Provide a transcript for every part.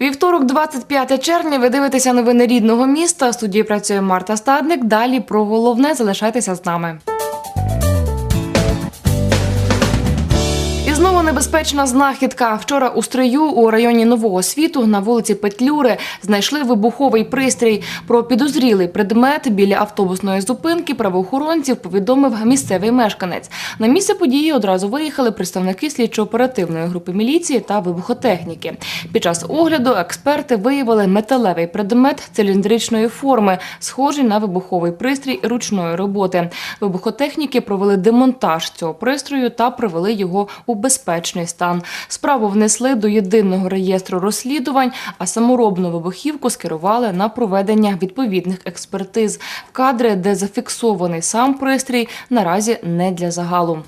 Вівторок, 25 червня. Ви дивитеся новини рідного міста. В студії працює Марта Стадник. Далі про головне залишайтеся з нами. Небезпечна знахідка. Вчора у стрию у районі Нового світу на вулиці Петлюри знайшли вибуховий пристрій. Про підозрілий предмет біля автобусної зупинки правоохоронців повідомив місцевий мешканець. На місце події одразу виїхали представники слідчо-оперативної групи міліції та вибухотехніки. Під час огляду експерти виявили металевий предмет циліндричної форми, схожий на вибуховий пристрій ручної роботи. Вибухотехніки провели демонтаж цього пристрою та привели його у безпечний стан. Справу внесли до єдиного реєстру розслідувань, а саморобну вибухівку скерували на проведення відповідних експертиз. Кадри, де зафіксований сам пристрій, наразі не для загалу.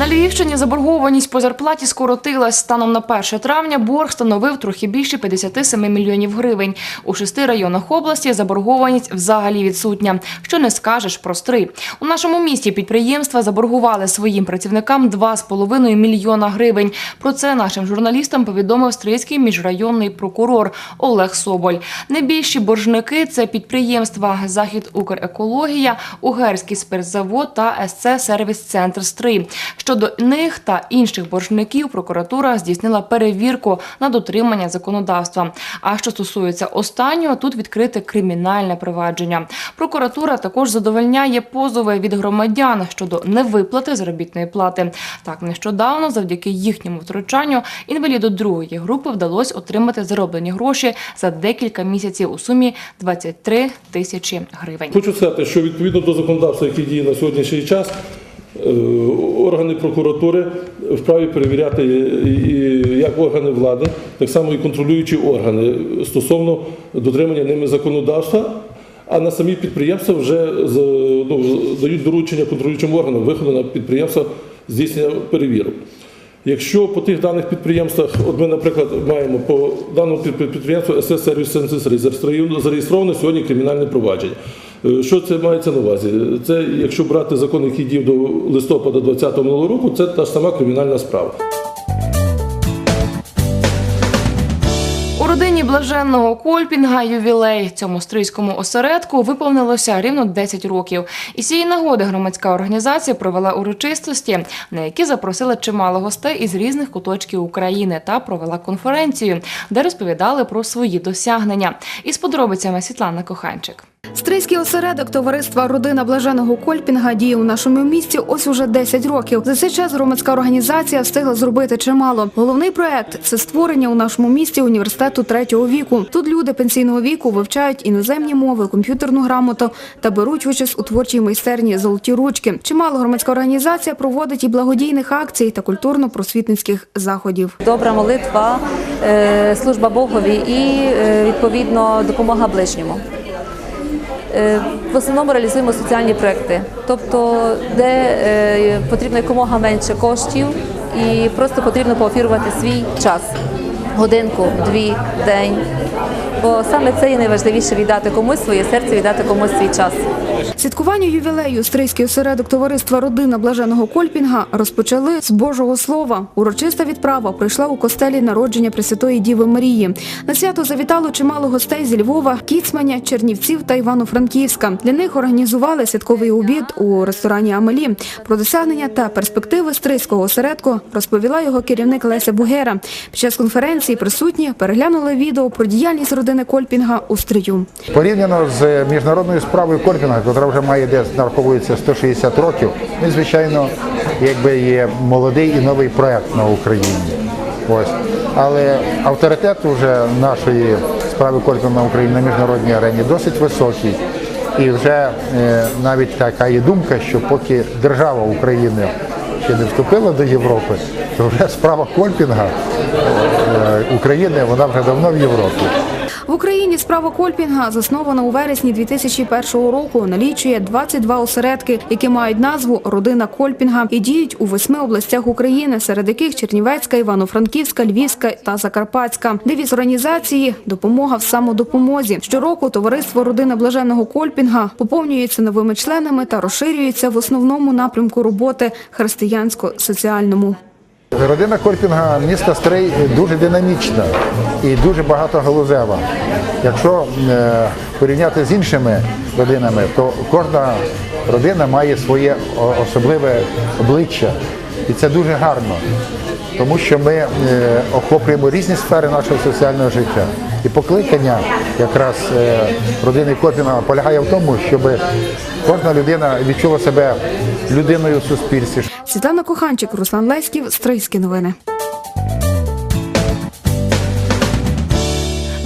На Львівщині заборгованість по зарплаті скоротилась. Станом на 1 травня борг становив трохи більше 57 мільйонів гривень. У шести районах області заборгованість взагалі відсутня. Що не скажеш про стри. У нашому місті підприємства заборгували своїм працівникам 2,5 мільйона гривень. Про це нашим журналістам повідомив стрийський міжрайонний прокурор Олег Соболь. Найбільші боржники це підприємства Захід Укрекологія, Угерський спиртзавод та СЦ Сервіс Центр Стрий. Щодо них та інших боржників, прокуратура здійснила перевірку на дотримання законодавства. А що стосується останнього, тут відкрите кримінальне провадження. Прокуратура також задовольняє позови від громадян щодо невиплати заробітної плати. Так, нещодавно, завдяки їхньому втручанню, інваліду другої групи вдалося отримати зароблені гроші за декілька місяців у сумі 23 тисячі гривень. Хочу сказати, що відповідно до законодавства, яке діє на сьогоднішній час, органи прокуратури вправі перевіряти як органи влади, так само і контролюючі органи стосовно дотримання ними законодавства. А на самі підприємства вже ну, дають доручення контролюючим органам виходу на підприємства здійснення перевірок. Якщо по тих даних підприємствах, от ми, наприклад, маємо по даному під- під- підприємству СС Сервіс зареєстровано сьогодні кримінальне провадження. Е, Що це мається на увазі? Це якщо брати закон, який діяв до листопада 2020 минулого року, це та ж сама кримінальна справа. У родині блаженного Кольпінга ювілей цьому стрийському осередку виповнилося рівно 10 років. І цієї нагоди громадська організація провела урочистості, на які запросила чимало гостей із різних куточків України та провела конференцію, де розповідали про свої досягнення. Із подробицями Світлана Коханчик. Стрийський осередок товариства Родина блаженого Кольпінга діє у нашому місті ось уже 10 років. За цей час громадська організація встигла зробити чимало. Головний проект це створення у нашому місті університету третього віку. Тут люди пенсійного віку вивчають іноземні мови, комп'ютерну грамоту та беруть участь у творчій майстерні золоті ручки. Чимало громадська організація проводить і благодійних акцій та культурно-просвітницьких заходів. Добра молитва, е, служба Богові і е, відповідно допомога ближньому. Е, В основному реалізуємо соціальні проекти, тобто де е, потрібно якомога менше коштів і просто потрібно поофірувати свій час. Годинку, дві, день. Бо саме це є найважливіше віддати комусь своє серце, віддати комусь свій час. Святкування ювілею Стрийський осередок товариства Родина блаженого Кольпінга розпочали з Божого Слова. Урочиста відправа пройшла у костелі народження Пресвятої Діви Марії. На свято завітало чимало гостей зі Львова, Кіцманя, Чернівців та Івано-Франківська. Для них організували святковий обід у ресторані Амелі. Про досягнення та перспективи Стрийського осередку розповіла його керівник Леся Бугера. Під час конференції присутні переглянули відео про діяльність родини Кольпінга у Стрию. Порівняно з міжнародною справою Кольпінга, яка вже має десь нараховується 160 років, він, звичайно, якби є молодий і новий проект на Україні. Ось. Але авторитет уже нашої справи Кольпінга на Україні на міжнародній арені досить високий. І вже е, навіть така є думка, що поки держава України ще не вступила до Європи, то вже справа Кольпінга е, України вона вже давно в Європі. Україні справа Кольпінга, заснована у вересні 2001 року, налічує 22 осередки, які мають назву Родина Кольпінга і діють у восьми областях України, серед яких Чернівецька, Івано-Франківська, Львівська та Закарпатська. Девіз організації допомога в самодопомозі. Щороку товариство Родина блаженого Кольпінга поповнюється новими членами та розширюється в основному напрямку роботи християнсько-соціальному. Родина Корпінга міста Стрий дуже динамічна і дуже багатогалузева. Якщо е, порівняти з іншими родинами, то кожна родина має своє особливе обличчя. І це дуже гарно, тому що ми е, охоплюємо різні сфери нашого соціального життя. І покликання якраз е, родини Копіна полягає в тому, щоб кожна людина відчула себе людиною в суспільстві. Світлана Коханчик, Руслан Леськів, Стрийські новини.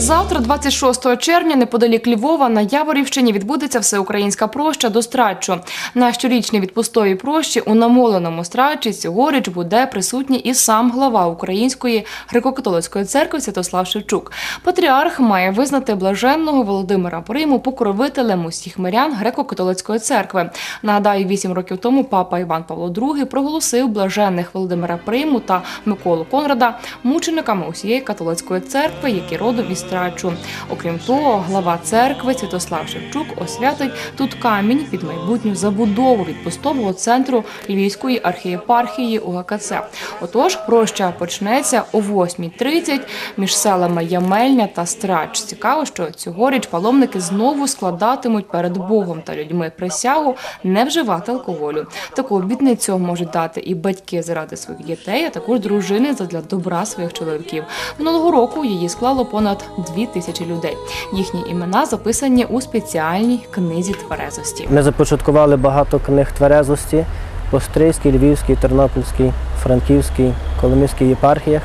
Завтра, 26 червня, неподалік Львова на Яворівщині відбудеться всеукраїнська проща до страчу. На щорічній відпустовій прощі у намоленому страчі цьогоріч буде присутній і сам глава Української греко-католицької церкви Святослав Шевчук. Патріарх має визнати блаженного Володимира Приму покровителем усіх мирян греко-католицької церкви. Нагадаю, вісім років тому папа Іван Павло II проголосив блаженних Володимира Приму та Миколу Конрада мучениками усієї католицької церкви, які родом із страчу. Окрім того, глава церкви Святослав Шевчук освятить тут камінь під майбутню забудову відпустового центру Львівської архієпархії УГКЦ. Отож, проща почнеться о 8.30 між селами Ямельня та Страч. Цікаво, що цьогоріч паломники знову складатимуть перед Богом та людьми присягу не вживати алкоголю. Таку обітницю можуть дати і батьки заради своїх дітей, а також дружини задля добра своїх чоловіків. Минулого року її склало понад дві тисячі людей. Їхні імена записані у спеціальній книзі тверезості. Ми започаткували багато книг тверезості по Стрийській, Львівській, Тернопільській, Франківській, Коломийській єпархіях.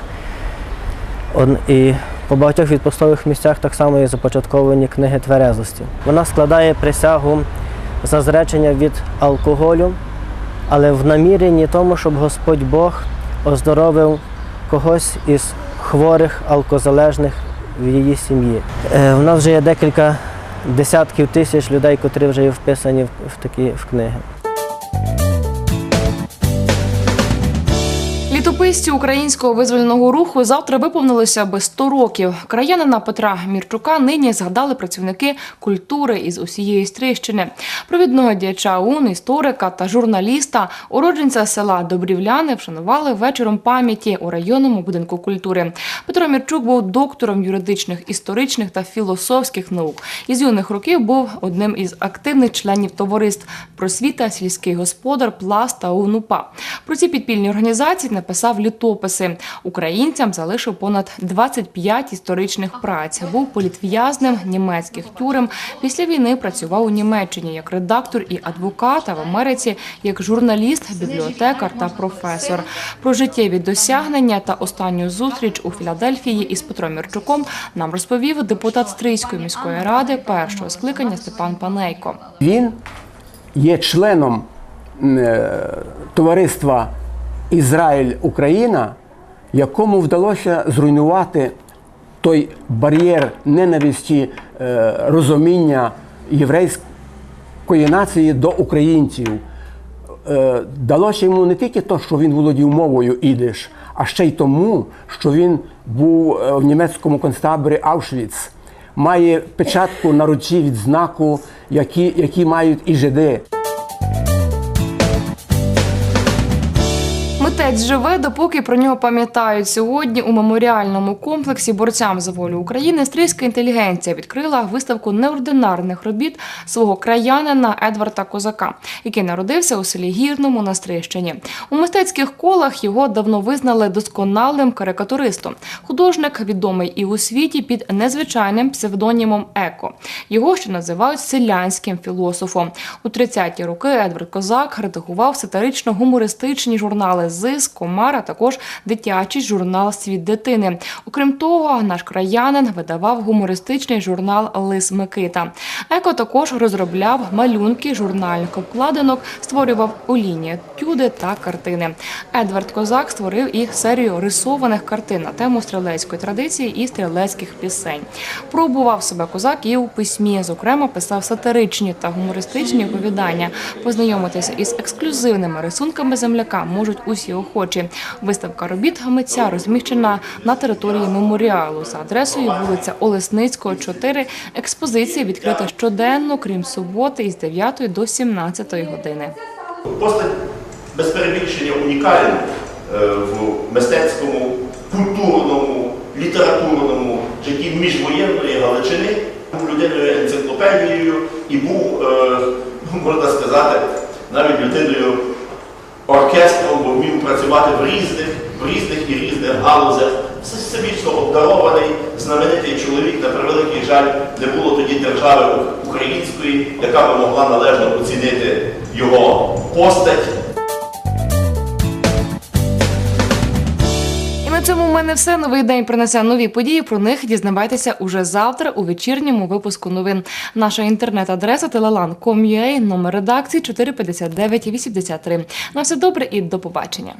І по багатьох відпустових місцях так само є започатковані книги тверезості. Вона складає присягу за зречення від алкоголю, але в наміренні тому, щоб Господь Бог оздоровив когось із хворих алкозалежних в її сім'ї. Е, У нас вже є декілька десятків тисяч людей, котрі вже є вписані в такі в книги. Літописці українського визвольного руху завтра виповнилося би 100 років. Краянина Петра Мірчука нині згадали працівники культури із усієї Стрищини. Провідного діяча УН, історика та журналіста, уродженця села Добрівляни вшанували вечором пам'яті у районному будинку культури. Петро Мірчук був доктором юридичних, історичних та філософських наук. Із юних років був одним із активних членів товариств просвіта, сільський господар, пласт та УНУПА. Про ці підпільні організації написав літописи. Українцям залишив понад 25 історичних праць. Був політв'язнем німецьких тюрем. Після війни працював у Німеччині як редактор і адвокат, а в Америці як журналіст, бібліотекар та професор. Про життєві досягнення та останню зустріч у Філадельфії із Петром Мірчуком нам розповів депутат Стрийської міської ради першого скликання Степан Панейко. Він є членом товариства Ізраїль-Україна, якому вдалося зруйнувати той бар'єр ненависті, е, розуміння єврейської нації до українців. Е, Далося йому не тільки те, що він володів мовою ідиш, а ще й тому, що він був е, в німецькому концтаборі Аушвіц, має печатку на руці від знаку, які, які мають і жиди. Митець живе, допоки про нього пам'ятають сьогодні. У меморіальному комплексі борцям за волю України стрийська інтелігенція відкрила виставку неординарних робіт свого краянина Едварда Козака, який народився у селі Гірному на Стрищині. У мистецьких колах його давно визнали досконалим карикатуристом. Художник відомий і у світі під незвичайним псевдонімом Еко. Його ще називають селянським філософом. У 30-ті роки Едвард Козак редагував сатирично-гумористичні журнали ЗИС, Комар, а також дитячий журнал Світ дитини. Окрім того, наш краянин видавав гумористичний журнал Лис Микита. Еко також розробляв малюнки журнальних обкладинок, створював олійні етюди та картини. Едвард Козак створив і серію рисованих картин на тему стрілецької традиції і стрілецьких пісень. Пробував себе козак і у письмі. Зокрема, писав сатиричні та гумористичні оповідання. Познайомитися із ексклюзивними рисунками земляка можуть усі охочі. Виставка робіт митця розміщена на території меморіалу за адресою вулиця Олесницького, 4. Експозиція відкрита щоденно, крім суботи, із 9 до 17 години. Постать без перебільшення унікальна, е, в мистецькому, культурному, літературному житті міжвоєнної Галичини. Був людиною енциклопедією і був, е, можна сказати, навіть людиною оркестром, бо вмів працювати в різних, в різних і різних галузях. Все всебічно обдарований, знаменитий чоловік, на превеликий жаль, не було тоді держави української, яка би могла належно оцінити його постать. Мене все. Новий день принесе нові події. Про них дізнавайтеся уже завтра у вечірньому випуску новин. Наша інтернет-адреса telelan.com.ua, номер редакції 459 83. На все добре і до побачення.